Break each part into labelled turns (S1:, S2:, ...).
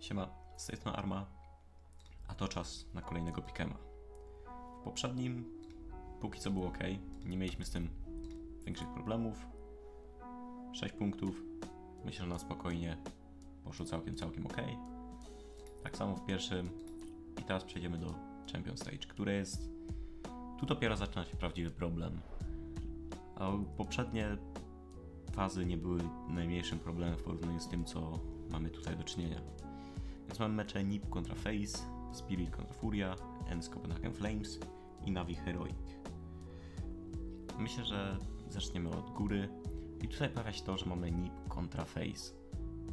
S1: Siema, z tej strony Arma, a to czas na kolejnego Pikema. W poprzednim póki co było ok, nie mieliśmy z tym większych problemów. 6 punktów, myślę, że na spokojnie poszło całkiem, całkiem ok. Tak samo w pierwszym i teraz przejdziemy do Champion Stage, które jest... Tu dopiero zaczyna się prawdziwy problem. A poprzednie fazy nie były najmniejszym problemem w porównaniu z tym, co mamy tutaj do czynienia. Więc mamy mecze NIP kontra Face, Spirit kontra Furia, ENS Copenhagen Flames i Navi Heroic. Myślę, że zaczniemy od góry. I tutaj pojawia się to, że mamy NIP kontra Face.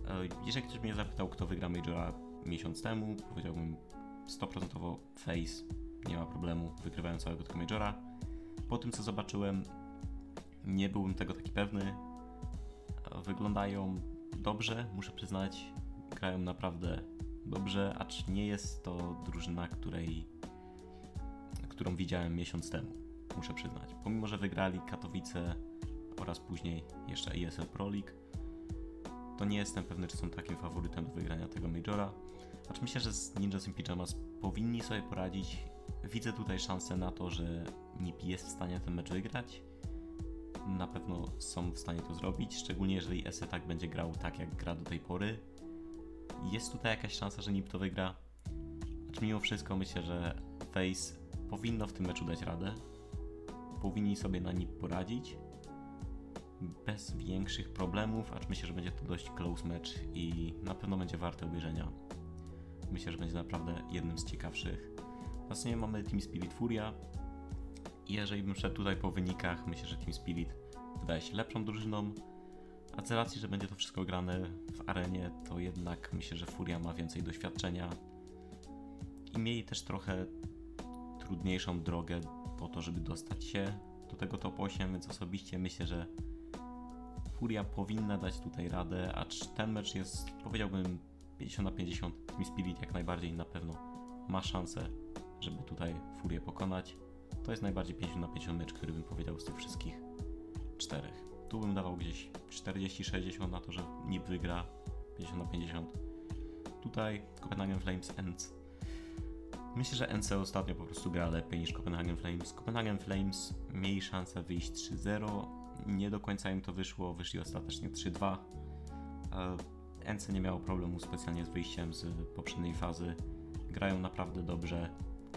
S1: E, Jeżeli ktoś mnie zapytał, kto wygra Majora miesiąc temu, powiedziałbym 100% Face, nie ma problemu, wygrywają całego tego Majora. Po tym, co zobaczyłem, nie byłem tego taki pewny. E, Wyglądają dobrze, muszę przyznać. Grają naprawdę dobrze, acz nie jest to drużyna, której, którą widziałem miesiąc temu, muszę przyznać. Pomimo, że wygrali Katowice oraz później jeszcze ESL Pro League, to nie jestem pewny, czy są takim faworytem do wygrania tego Majora. Acz myślę, że z Ninjas in Pyjamas powinni sobie poradzić. Widzę tutaj szansę na to, że NIP jest w stanie ten mecz wygrać. Na pewno są w stanie to zrobić, szczególnie jeżeli ESE tak będzie grał tak, jak gra do tej pory. Jest tutaj jakaś szansa, że NIP to wygra. Acz mimo wszystko myślę, że Face powinno w tym meczu dać radę. Powinni sobie na NIP poradzić. Bez większych problemów, acz myślę, że będzie to dość close match i na pewno będzie warte obejrzenia. Myślę, że będzie naprawdę jednym z ciekawszych. Następnie mamy Team Spirit Furia. Jeżeli bym szedł tutaj po wynikach, myślę, że Team Spirit wydaje się lepszą drużyną. A z racji, że będzie to wszystko grane w arenie, to jednak myślę, że Furia ma więcej doświadczenia i mieli też trochę trudniejszą drogę po to, żeby dostać się do tego top 8, więc osobiście myślę, że Furia powinna dać tutaj radę, acz ten mecz jest, powiedziałbym, 50 na 50. Team Spirit jak najbardziej na pewno ma szansę, żeby tutaj Furię pokonać. To jest najbardziej 50 na 50 mecz, który bym powiedział z tych wszystkich czterech. Tu bym dawał gdzieś 40-60 na to, że NIP wygra 50 na 50. Tutaj Copenhagen Flames Ends. Myślę, że NC ostatnio po prostu gra lepiej niż Copenhagen Flames. Copenhagen Flames mieli szansę wyjść 3-0. Nie do końca im to wyszło, wyszli ostatecznie 3-2. E, NC nie miało problemu specjalnie z wyjściem z poprzedniej fazy. Grają naprawdę dobrze.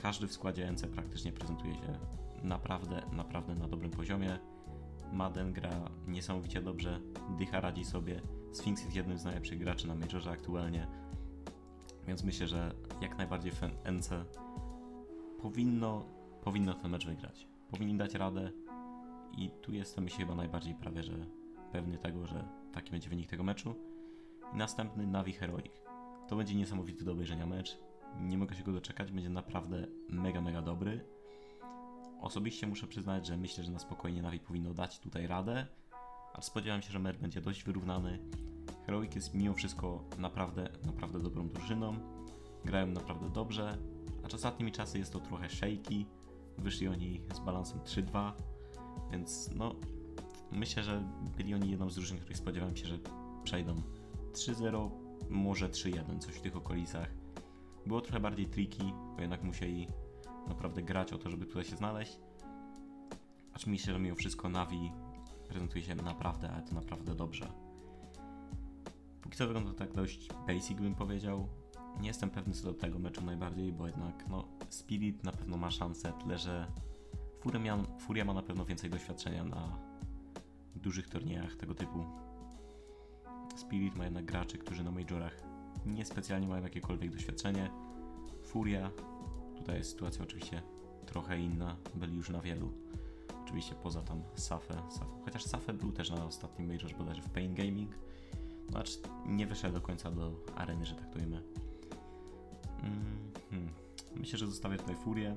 S1: Każdy w składzie NC praktycznie prezentuje się naprawdę, naprawdę na dobrym poziomie. Maden gra niesamowicie dobrze, Dycha radzi sobie, Sphinx jest jednym z najlepszych graczy na Majorze aktualnie, więc myślę, że jak najbardziej fan NC powinno, powinno ten mecz wygrać. Powinni dać radę i tu jestem się chyba najbardziej prawie, że pewny tego, że taki będzie wynik tego meczu. Następny Navi Heroic. To będzie niesamowity do obejrzenia mecz. Nie mogę się go doczekać, będzie naprawdę mega, mega dobry. Osobiście muszę przyznać, że myślę, że na spokojnie Navi powinno dać tutaj radę, ale spodziewam się, że mecz będzie dość wyrównany. Heroic jest mimo wszystko naprawdę, naprawdę dobrą drużyną. Grają naprawdę dobrze, a ostatnimi czasy jest to trochę shaky. Wyszli oni z balansem 3-2, więc no myślę, że byli oni jedną z drużyn, których spodziewałem się, że przejdą 3-0, może 3-1, coś w tych okolicach. Było trochę bardziej tricky, bo jednak musieli naprawdę grać o to, żeby tutaj się znaleźć. Acz myślę, że mimo wszystko Navi prezentuje się naprawdę, ale to naprawdę dobrze. Póki co wygląda tak dość basic bym powiedział. Nie jestem pewny co do tego meczu najbardziej, bo jednak no, Spirit na pewno ma szansę, tyle że Furia, Furia ma na pewno więcej doświadczenia na dużych turniejach tego typu. Spirit ma jednak graczy, którzy na majorach niespecjalnie mają jakiekolwiek doświadczenie. Furia, tutaj jest sytuacja oczywiście trochę inna, byli już na wielu. Oczywiście poza tam Safę, Safę. chociaż Safę był też na ostatnim majorze bodajże w Pain Gaming. Acz nie wyszedł do końca do areny, że tak to ujmę. Mm, hmm. Myślę, że zostawię tutaj Furię.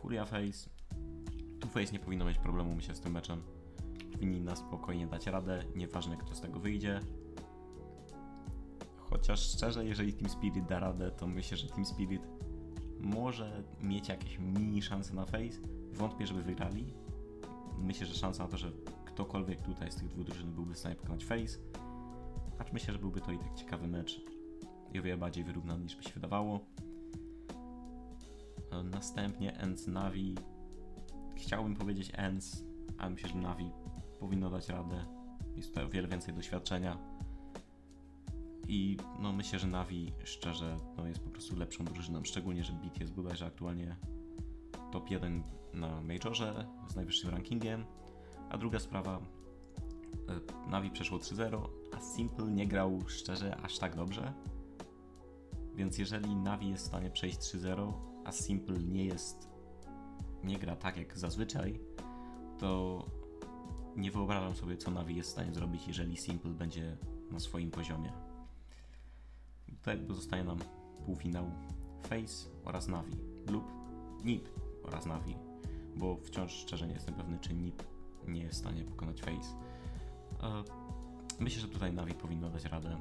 S1: Furia Face. Tu Face nie powinno mieć problemu, myślę, z tym meczem. Powinni na spokojnie dać radę, nieważne kto z tego wyjdzie. Chociaż szczerze, jeżeli Team Spirit da radę, to myślę, że Team Spirit może mieć jakieś mini szanse na Face. Wątpię, żeby wygrali. Myślę, że szansa na to, że ktokolwiek tutaj z tych dwóch drużyn byłby w stanie pokonać Face. Acz myślę, że byłby to i tak ciekawy mecz. i o wiele bardziej wyrównany niż by się wydawało. E, Następnie Ends Navi. Chciałbym powiedzieć Ends, ale myślę, że Navi powinno dać radę. Jest tutaj o wiele więcej doświadczenia. I no myślę, że Navi szczerze no, jest po prostu lepszą drużyną, szczególnie, że Beat jest bodajże aktualnie top 1 na Majorze z najwyższym rankingiem. A druga sprawa, e, Navi przeszło 3-0, a Simple nie grał szczerze aż tak dobrze. Więc jeżeli Navi jest w stanie przejść 3-0, a Simple nie jest, nie gra tak jak zazwyczaj, to nie wyobrażam sobie, co Navi jest w stanie zrobić, jeżeli Simple będzie na swoim poziomie. Tutaj jakby zostaje nam półfinał Face oraz Navi lub NiP oraz Navi, bo wciąż szczerze nie jestem pewny, czy NiP nie jest w stanie pokonać Face. E, Myślę, że tutaj Navi powinno dać radę.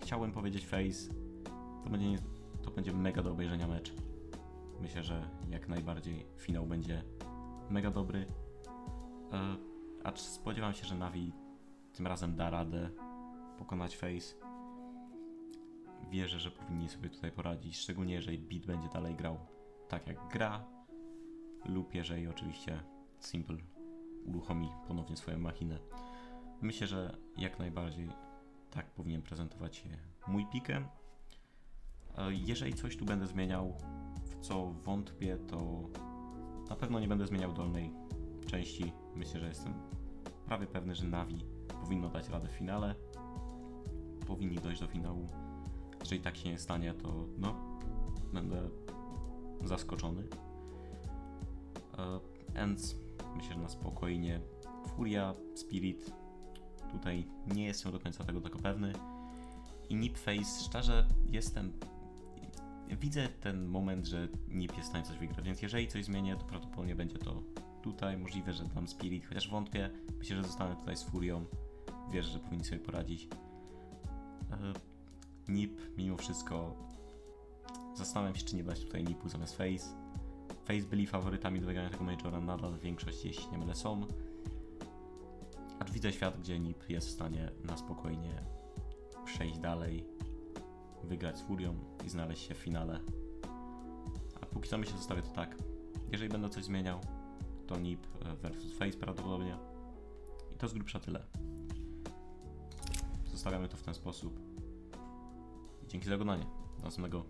S1: Chciałem powiedzieć Face, to będzie, to będzie mega do obejrzenia mecz. Myślę, że jak najbardziej finał będzie mega dobry. E, acz spodziewam się, że Navi tym razem da radę pokonać Face. Wierzę, że powinni sobie tutaj poradzić, szczególnie jeżeli Beat będzie dalej grał tak jak gra, lub jeżeli oczywiście Simple uruchomi ponownie swoją machinę. Myślę, że jak najbardziej tak powinien prezentować się mój pikę. E, Jeżeli coś tu będę zmieniał, w co wątpię, to na pewno nie będę zmieniał dolnej części. Myślę, że jestem prawie pewny, że Navi powinno dać radę w finale. Powinni dojść do finału. Jeżeli tak się nie stanie, to no, będę zaskoczony. E, Ends myślę, że na spokojnie. Furia, Spirit, tutaj nie jestem do końca tego tylko pewny. I Nip Face, szczerze jestem. Widzę ten moment, że Nip jest w stanie coś wygrać, więc jeżeli coś zmienię, to prawdopodobnie będzie to tutaj. Możliwe, że dam Spirit, chociaż wątpię. Myślę, że zostanę tutaj z Furią. Wierzę, że powinni sobie poradzić. Nip, mimo wszystko, zastanawiam się, czy nie dać tutaj Nipu zamiast Face. Face byli faworytami do wygrania tego Majora, nadal większość, jeśli nie mylę, są. Acz widzę świat, gdzie NIP jest w stanie na spokojnie przejść dalej, wygrać z Furią i znaleźć się w finale. A póki co myślę, zostawię to tak. Jeżeli będę coś zmieniał, to NIP versus Face prawdopodobnie. I to z grubsza tyle. Zostawiamy to w ten sposób. Dzięki za oglądanie. Do następnego